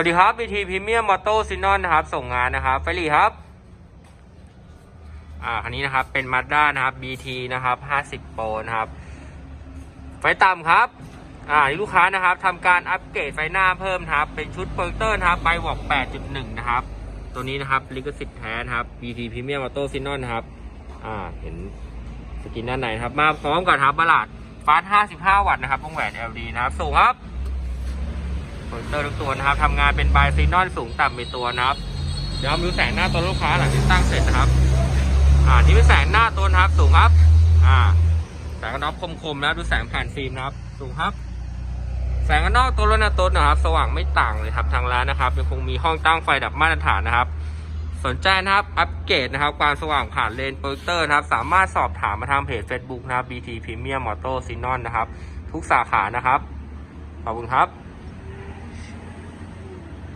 วัสดีครับ BT Premium Moto s y n o n นะครับ ส่งงานนะครับไฟลีครับ อ่า คันนี้นะครับ เป็น Mazda นะครับ BT นะครับ 50 Pro นะครับ ไฟต่ำครับ อ่านี่ลูกค้านะครับทำการอัปเกรดไฟหน้าเพิ่มนะครับ เป็นชุดโปรเจคเตอร์นะครับไบวอก8.1 นะครับ ตัวนี้นะครับ ลิขสิทธิ์แท้นะครับ BT Premium Moto s y n o n นะครับ อ่า เห็นสกินด้านในนครับ มาพร้อมกับครับบลาดฟาส55 วัตต์นะครับวงแหวน LED นะครับ สูงครับ โปรเจคเตอร์ทุกตัวนะครับทำงานเป็นไบซีนอนสูงต่ำเป็นตัวนะครับ เดี๋ยวมาดูแสงหน้าตัวลูกค้าหลังที่ตั้งเสร็จนะครับ อ่า นี่เป็นแสงหน้าตัวนะครับ สูงครับ อ่า แสงกระนอบคมๆแล้วดูแสงผ่านฟิล์มนะครับ สูงครับ แสงข้างนอกตัวรถนะตัวนะครับ สว่างไม่ต่างเลยครับทางร้านนะครับยังคงมีห้องตั้งไฟดับมาตรฐานนะครับ สนใจนะครับ อัปเกรดนะครับ ความสว่างผ่านเลนส์โปรเจคเตอร์นะครับ สามารถสอบถามมาทางเพจ Facebook นะครับ BT Premium Moto s y n o n นะครับ ทุกสาขานะครับ ขอบคุณครับ